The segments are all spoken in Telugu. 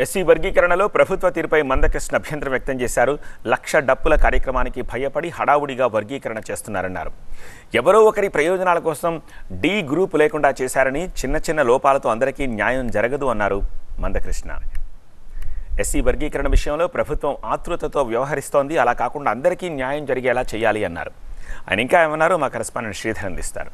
ఎస్సీ వర్గీకరణలో ప్రభుత్వ తీరుపై మందకృష్ణ అభ్యంతరం వ్యక్తం చేశారు. లక్ష డప్పుల కార్యక్రమానికి భయపడి హడావుడిగా వర్గీకరణ చేస్తున్నారన్నారు. ఎవరో ఒకరి ప్రయోజనాల కోసం డి గ్రూప్ లేకుండా చేశారని చిన్న చిన్న లోపాలతో అందరికీ న్యాయం జరగదు అన్నారు మందకృష్ణ. ఎస్సీ వర్గీకరణ విషయంలో ప్రభుత్వం ఆతృతతో వ్యవహరిస్తోంది. అలా కాకుండా అందరికీ న్యాయం జరిగేలా చేయాలి అన్నారు. ఆయన ఇంకా ఏమన్నారు? మా కరస్పాండెంట్ శ్రీధర్ అందిస్తారు.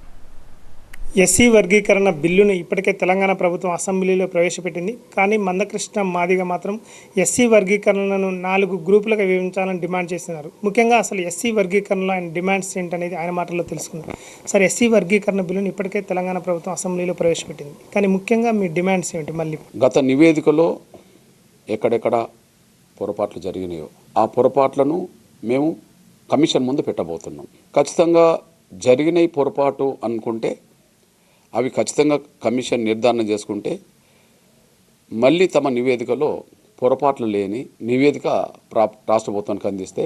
ఎస్సీ వర్గీకరణ బిల్లును ఇప్పటికే తెలంగాణ ప్రభుత్వం అసెంబ్లీలో ప్రవేశపెట్టింది. కానీ మందకృష్ణ మాదిగ మాత్రం ఎస్సీ వర్గీకరణను నాలుగు గ్రూపులుగా విభజించాలని డిమాండ్ చేస్తున్నారు. ముఖ్యంగా అసలు ఎస్సీ వర్గీకరణలో ఆయన డిమాండ్స్ ఏంటనేది ఆయన మాటల్లో తెలుసుకుందాం. సార్ ఎస్సీ వర్గీకరణ బిల్లును ఇప్పటికే తెలంగాణ ప్రభుత్వం అసెంబ్లీలో ప్రవేశపెట్టింది. కానీ ముఖ్యంగా మీ డిమాండ్స్ ఏంటి మళ్ళీ? గత నివేదికలో ఎక్కడెక్కడ పొరపాట్లు జరిగినాయో ఆ పొరపాట్లను మేము కమిషన్ ముందు పెట్టబోతున్నాం. ఖచ్చితంగా జరిగిన పొరపాటు అనుకుంటే అవి ఖచ్చితంగా కమిషన్ నిర్ధారణ చేసుకుంటే మళ్ళీ తమ నివేదికలో పొరపాట్లు లేని నివేదిక ప్రా రాష్ట్ర ప్రభుత్వానికి అందిస్తే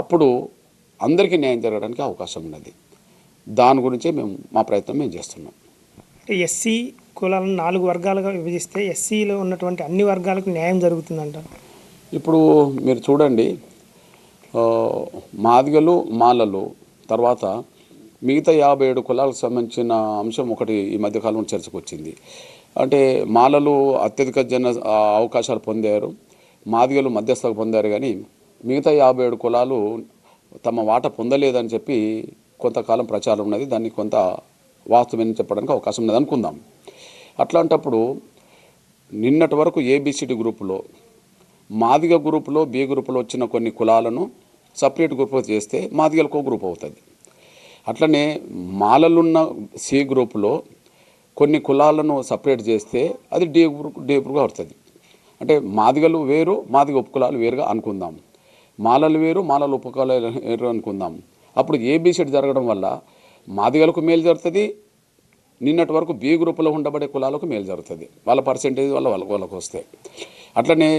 అప్పుడు అందరికీ న్యాయం జరగడానికి అవకాశం ఉన్నది. దాని గురించే మేము మా ప్రయత్నం మేము చేస్తున్నాం. ఎస్సీ కులాలను నాలుగు వర్గాలుగా విభజిస్తే ఎస్సీలో ఉన్నటువంటి అన్ని వర్గాలకు న్యాయం జరుగుతుందంటారు? ఇప్పుడు మీరు చూడండి మాదిగలు మాలలు తర్వాత మిగతా యాభై ఏడు కులాలకు సంబంధించిన అంశం ఒకటి ఈ మధ్యకాలంలో చర్చకు వచ్చింది అంటే మాలలు అత్యధిక జన అవకాశాలు పొందారు మాదిగలు మధ్యస్థకు పొందారు కానీ మిగతా యాభై ఏడు కులాలు తమ వాట పొందలేదని చెప్పి కొంతకాలం ప్రచారం ఉన్నది. దాన్ని కొంత వాస్తవమని చెప్పడానికి అవకాశం ఉన్నది అనుకుందాం. అట్లాంటప్పుడు నిన్నటి వరకు ఏబిసిడి గ్రూపులో మాదిగ గ్రూపులో బి గ్రూపులో వచ్చిన కొన్ని కులాలను సపరేట్ గ్రూప్ చేస్తే మాదిగలకు ఒక గ్రూప్ అవుతుంది. అట్లనే మాలలున్న సి గ్రూపులో కొన్ని కులాలను సపరేట్ చేస్తే అది డి గ్రూప్ డి గ్రూప్గా అవుతుంది అంటే మాదిగలు వేరు మాదిగ ఉపకులాలు వేరుగా అనుకుందాం. మాలలు వేరు మాలలు ఉపకులాలు వేరు అనుకుందాం. అప్పుడు ఏబిసిడ్ జరగడం వల్ల మాదిగలకు మేలు జరుగుతుంది నిన్నటి వరకు బి గ్రూపులో ఉండబడే కులాలకు మేలు జరుగుతుంది. వాళ్ళ పర్సెంటేజ్ వల్ల వాళ్ళ వాళ్ళకు వస్తాయి. అట్లనే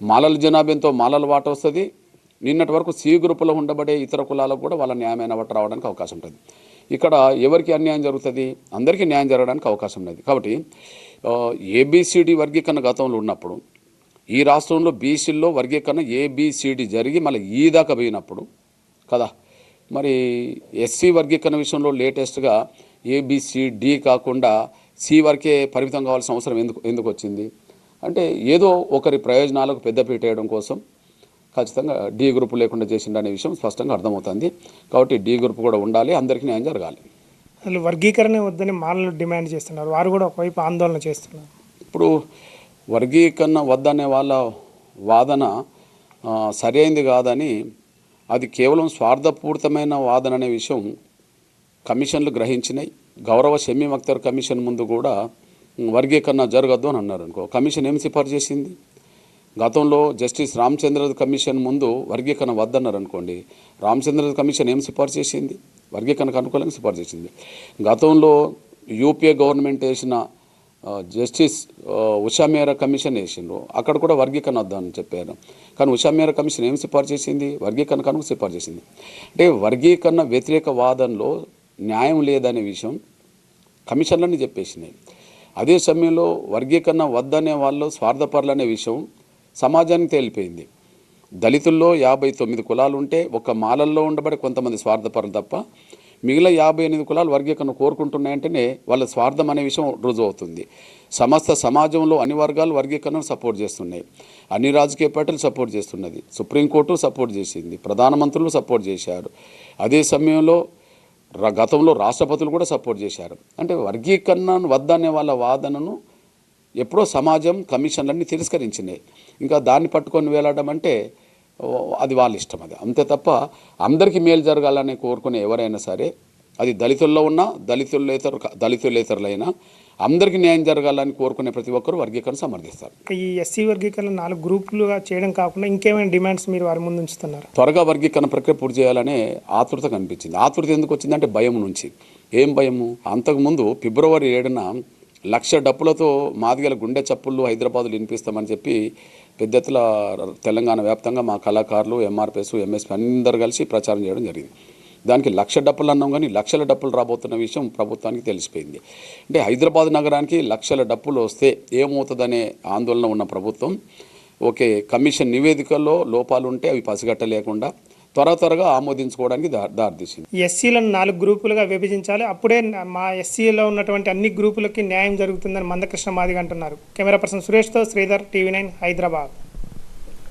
మాలల ఎంతో మాలల వాట వస్తుంది నిన్నటి వరకు సి గ్రూపులో ఉండబడే ఇతర కులాలకు కూడా వాళ్ళ న్యాయమైన వాటి రావడానికి అవకాశం ఉంటుంది. ఇక్కడ ఎవరికి అన్యాయం జరుగుతుంది? అందరికీ న్యాయం జరగడానికి అవకాశం ఉన్నది. కాబట్టి ఏబిసిడి వర్గీకరణ గతంలో ఉన్నప్పుడు ఈ రాష్ట్రంలో బీసీల్లో వర్గీకరణ ఏబిసిడి జరిగి మళ్ళీ ఈ దాకా పోయినప్పుడు కదా మరి ఎస్సీ వర్గీకరణ విషయంలో లేటెస్ట్గా ఏబిసిడి కాకుండా సి వరకే పరిమితం కావాల్సిన అవసరం ఎందుకు ఎందుకు వచ్చింది? అంటే ఏదో ఒకరి ప్రయోజనాలకు పెద్దపీట వేయడం కోసం ఖచ్చితంగా డి గ్రూప్ లేకుండా చేసిండు అనే విషయం స్పష్టంగా అర్థమవుతుంది. కాబట్టి డి గ్రూప్ కూడా ఉండాలి అందరికీ న్యాయం జరగాలి. అసలు వర్గీకరణ వద్దని మాలలు డిమాండ్ చేస్తున్నారు. వారు కూడా ఒకవైపు ఆందోళన చేస్తున్నారు. ఇప్పుడు వర్గీకరణ వద్దనే వాళ్ళ వాదన సరైంది కాదని అది కేవలం స్వార్థపూరితమైన వాదన అనే విషయం కమిషన్లు గ్రహించినాయి గౌరవ షమీ అఖ్తర్ కమిషన్ ముందు కూడా వర్గీకరణ జరగద్దు అని అన్నారు అనుకో. కమిషన్ ఏం సిఫార్సు చేసింది? గతంలో జస్టిస్ రామచంద్ర కమిషన్ ముందు వర్గీకరణ వద్దన్నారు అనుకోండి రామచంద్ర కమిషన్ ఏం సిఫార్సు చేసింది? వర్గీకరణకు అనుకూలంగా సిఫార్సు చేసింది. గతంలో యూపీఏ గవర్నమెంట్ వేసిన జస్టిస్ ఉషామేరా కమిషన్ వేసిండ్రు. అక్కడ కూడా వర్గీకరణ వద్దని చెప్పారు. కానీ ఉషామేరా కమిషన్ ఏం సిఫార్సు చేసింది? వర్గీకరణ కనుక సిఫార్సు చేసింది. అంటే వర్గీకరణ వ్యతిరేక వాదనలో న్యాయం లేదనే విషయం కమిషన్లన్నీ చెప్పేసినాయి. అదే సమయంలో వర్గీకరణ వద్దనే వాళ్ళు స్వార్థపరులు అనే విషయం సమాజానికి తేలిపోయింది. దళితుల్లో యాభై తొమ్మిది కులాలు ఉంటే ఒక మాలల్లో ఉండబడే కొంతమంది స్వార్థపరం తప్ప మిగిలిన యాభై ఎనిమిది కులాలు వర్గీకరణ కోరుకుంటున్నాయంటేనే వాళ్ళ స్వార్థం అనే విషయం రుజువు అవుతుంది సమస్త సమాజంలో అన్ని వర్గాలు వర్గీకరణను సపోర్ట్ చేస్తున్నాయి. అన్ని రాజకీయ పార్టీలు సపోర్ట్ చేస్తున్నది. సుప్రీంకోర్టు సపోర్ట్ చేసింది. ప్రధానమంత్రులు సపోర్ట్ చేశారు. అదే సమయంలో గతంలో రాష్ట్రపతులు కూడా సపోర్ట్ చేశారు. అంటే వర్గీకరణ వద్దనే వాళ్ళ వాదనను ఎప్పుడో సమాజం కమిషన్లన్నీ తిరస్కరించినాయి. ఇంకా దాన్ని పట్టుకొని వేలాడడం అంటే అది వాళ్ళ ఇష్టం అది. అంతే తప్ప అందరికీ మేలు జరగాలని కోరుకునే ఎవరైనా సరే అది దళితుల్లో ఉన్నా దళితులేతరు దళితులేతరులైనా అందరికీ న్యాయం జరగాలని కోరుకునే ప్రతి ఒక్కరూ వర్గీకరణ సమర్థిస్తారు. ఈ ఎస్సీ వర్గీకరణ నాలుగు గ్రూపులుగా చేయడం కాకుండా ఇంకేమైనా డిమాండ్స్ మీరు వారి ముందు ఉంచుతున్నారు? త్వరగా వర్గీకరణ ప్రక్రియ పూర్తి చేయాలనే ఆతృత కనిపించింది. ఆతృత ఎందుకు వచ్చిందంటే భయం నుంచి. ఏం భయము? అంతకుముందు ఫిబ్రవరి ఏడున లక్ష డప్పులతో మాదిగల గుండె చప్పుళ్ళు హైదరాబాద్లో వినిపిస్తామని చెప్పి పెద్ద ఎత్తుల తెలంగాణ వ్యాప్తంగా మా కళాకారులు ఎంఆర్పిఎస్ ఎంఎస్పి అందరు కలిసి ప్రచారం చేయడం జరిగింది. దానికి లక్ష డప్పులు అన్నాం కానీ లక్షల డప్పులు రాబోతున్న విషయం ప్రభుత్వానికి తెలిసిపోయింది. అంటే హైదరాబాద్ నగరానికి లక్షల డప్పులు వస్తే ఏమవుతుందనే ఆందోళన ఉన్న ప్రభుత్వం ఓకే కమిషన్ నివేదికల్లో లోపాలు ఉంటే అవి పసిగట్టలేకుండా త్వర త్వరగా ఆమోదించుకోవడానికి దారితీసింది. ఎస్సీలను నాలుగు గ్రూపులుగా విభజించాలి. అప్పుడే మా ఎస్సీలో ఉన్నటువంటి అన్ని గ్రూపులకి న్యాయం జరుగుతుందని మందకృష్ణ మాదిగ అంటున్నారు. కెమెరా పర్సన్ సురేష్తో శ్రీధర్ టీవీ నైన్ హైదరాబాద్.